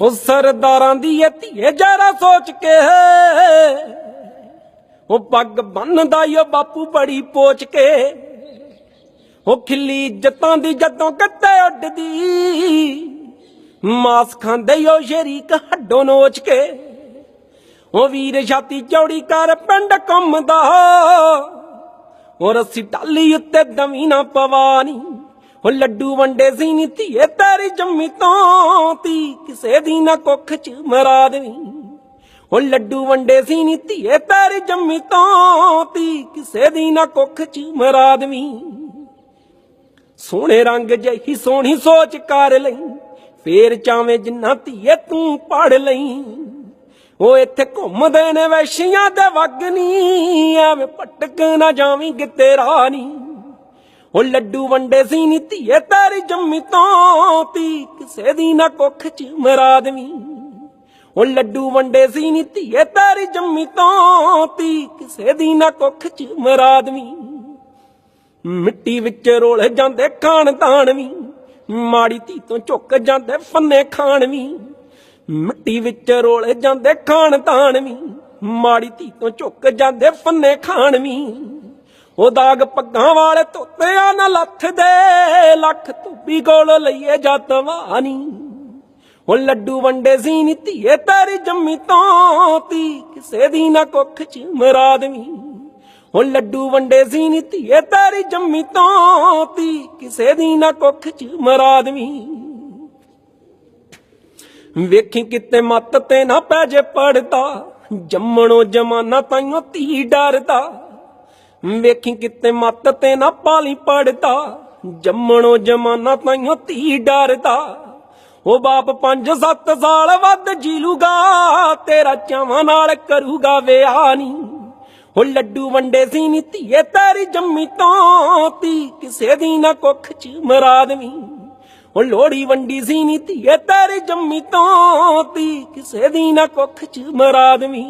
ਉਹ ਸਰਦਾਰਾਂ ਦੀ ਇਹ ਧੀਏ ਜਰਾ ਸੋਚ ਕੇ ਉਹ ਪੱਗ ਬੰਨਦਾ ਈ ਓ ਬਾਪੂ ਬੜੀ ਪੋਚ ਕੇ। ਉਹ ਖਿੱਲੀ ਇੱਜ਼ਤਾਂ ਦੀ ਜਦੋਂ ਕੱਤੇ ਉੱਡਦੀ। ਮਾਸ ਖਾਂਦੇ ਈ ਓ ਸ਼ਰੀਕ ਹੱਡੋਂ ਨੋਚ ਕੇ। ਉਹ ਵੀਰ ਛਾਤੀ ਚੌੜੀ ਕਰ ਪਿੰਡ ਕੰਮਦਾ ਉਹ ਰੱਸੀ ਟਾਲੀ ਉੱਤੇ ਦਵੀ ਨਾ ਪਵਾਨੀ। ਉਹ ਲੱਡੂ ਵੰਡੇ ਸੀ ਨੀ ਧੀਏ ਤੇਰੀ ਜੰਮੀ ਤੋਂ ਤੀ, ਕਿਸੇ ਦੀ ਨਾ ਕੁੱਖ ਚ ਮਰਾ ਦੇਵੀਂ। ਉਹ ਲੱਡੂ ਵੰਡੇ ਸੀ ਨੀ ਧੀਏ ਤੇਰੀ ਜੰਮੀ ਤੋਂ ਤੀ, ਕਿਸੇ ਦੀ ਨਾ ਕੁੱਖ ਚ ਮਰਾ ਦੇਵੀਂ। ਸੋਹਣੇ ਰੰਗ ਜਹੀ ਸੋਹਣੀ ਸੋਚ ਕਰ ਲਈ, ਫੇਰ ਚਾਵੇਂ ਜਿੰਨਾ ਧੀਏ ਤੂੰ ਪੜ ਲਈ। ਉਹ ਇੱਥੇ ਘੁੰਮਦੇ ਨੇ ਵੈਸ਼ੀਆਂ ਦੇ ਵਗਨੀ ਐਵੇਂ ਪਟਕ ਨਾ ਜਾਵੀਂ ਕਿਤੇ ਰਾਣੀ ਉਹ ਲੱਡੂ ਵੰਡੇ ਸੀ ਨੀ ਧੀਏ ਤੇਰੀ ਜੰਮੀ ਤੋਂ ਤੀ ਕਿਸੇ ਦੀ ਨਾ ਕੁੱਖ ਚ ਮਰਾ ਦੇਵੀਂ ਉਹ ਲੱਡੂ ਵੰਡੇ ਸੀ ਨੀ ਧੀਏ ਤੇਰੀ ਜੰਮੀ ਤੋਂ ਤੀ ਕਿਸੇ ਦੀ ਨਾ ਕੁੱਖ ਚ ਮਰਾ ਦੇਵੀਂ ਮਿੱਟੀ ਵਿੱਚ ਰੋਲ ਜਾਂਦੇ ਖਾਣ ਤਾਣ ਵੀ ਮਾੜੀ ਧੀ ਤੋਂ ਝੁੱਕ ਜਾਂਦੇ ਫੰਨੇ ਖਾਣ ਵੀ ਮਿੱਟੀ ਵਿੱਚ ਰੋਲ ਜਾਂਦੇ ਖਾਣ ਤਾਣ ਵੀ ਮਾੜੀ ਧੀ ਤੋਂ ਝੁੱਕ ਜਾਂਦੇ ਫੰਨੇ ਖਾਣ ਵੀ ਉਹ ਦਾਗ ਪੱਗਾਂ ਵਾਲੇ ਤੋਤਿਆਂ ਨਾ ਲੱਥ ਦੇ, ਲੱਖ ਧੁੱਬੀ ਕੋਲ ਲਈਏ ਜਤਵਾਨੀ ਉਹ ਲੱਡੂ ਵੰਡੇ ਸੀ ਨੀ ਧੀਏ ਤੇਰੀ ਜੰਮੀ ਤੋਂ ਤੀ ਕਿਸੇ ਦੀ ਨਾ ਕੁੱਖ ਚ ਮਰਾ ਉਹ ਲੱਡੂ ਵੰਡੇ ਸੀ ਨੀ ਧੀਏ ਤੇਰੀ ਜੰਮੀ ਤੋਂ ਤੀ ਕਿਸੇ ਦੀ ਨਾ ਕੁੱਖ ਚ ਮਰਾ ਵੇਖੀ ਕਿਤੇ ਮੱਤ ਤੇ ਨਾ ਪੈ ਜੇ ਪੜਦਾ, ਜੰਮਣੋ ਜਮਾਨਾ ਤਾਈਓ ਧੀ ਡਰਦਾ। ਵੇਖੀ ਕਿਤੇ ਮੱਤ ਤੇ ਨਾ ਪਾਲੀ ਪੜਦਾ, ਜੰਮਣੋ ਜਮਾਨਾ ਤਾਈਓ ਧੀ ਡਰਦਾ। ਉਹ ਬਾਪ 5-7 ਸਾਲ ਵੱਧ ਜੀ ਲੂਗਾ, ਤੇਰਾ ਚਾਵਾਂ ਨਾਲ ਕਰੂਗਾ ਵਿਆਹ ਨੀ। ਉਹ ਲੱਡੂ ਵੰਡੇ ਸੀ ਨੀ ਧੀਏ ਤੇਰੀ ਜੰਮੀ ਤੋਂ ਤੀ ਕਿਸੇ ਦੀ ਨਾ ਕੁੱਖ ਚ ਮਰਾਦਵੀ ਉਹ ਲੋੜੀ ਵੰਡੀ ਸੀ ਨੀ ਧੀਏ ਤੇਰੀ ਜੰਮੀ ਤੋਂ ਤੀ ਕਿਸੇ ਦੀ ਨਾ ਕੁੱਖ ਚ ਮਰਾਦਵੀ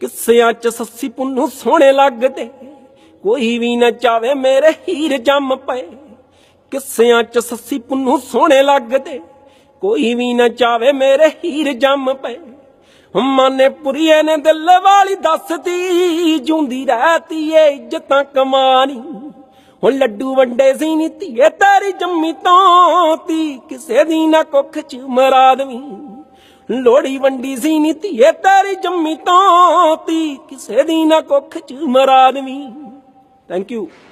ਕਿੱਸਿਆਂ ਚ ਸੱਸੀ ਪੁੰਨੂ ਸੋਹਣੇ ਲੱਗਦੇ। ਕੋਈ ਵੀ ਨਾ ਚਾਵੇ ਮੇਰੇ ਹੀਰ ਜੰਮ ਪਏ। ਕਿੱਸਿਆਂ ਚ ਸੱਸੀ ਪੁੰਨੂ ਸੋਹਣੇ ਲੱਗਦੇ। ਕੋਈ ਵੀ ਨਾ ਚਾਵੇ ਮੇਰੇ ਹੀਰ ਜੰਮ ਪਏ। ਮਾਨੇ ਪੁਰੀਏ ਨੇ ਦਿਲ ਵਾਲੀ ਦੱਸਦੀ ਜੂੰਦੀ ਰਹਤੀ ਏ ਇੱਜ਼ਤਾਂ ਕਮਾਨੀ ਹੁਣ ਲੱਡੂ ਵੰਡੇ ਸੀ ਨੀ ਧੀਏ ਤੇਰੀ ਜੰਮੀ ਤੋਂ ਤੀ ਕਿਸੇ ਦੀ ਨਾ ਕੁੱਖ ਚ ਮਰਾ ਦੇਵੀਂ। ਲੋੜੀ ਵੰਡੀ ਸੀ ਨੀ ਧੀਏ ਤੇਰੀ ਜੰਮੀ ਤੋਂ ਤੀ ਕਿਸੇ ਦੀ ਨਾ ਕੁੱਖ ਚ ਮਰਾ ਦੇਵੀਂ ਥੈਂਕ ਯੂ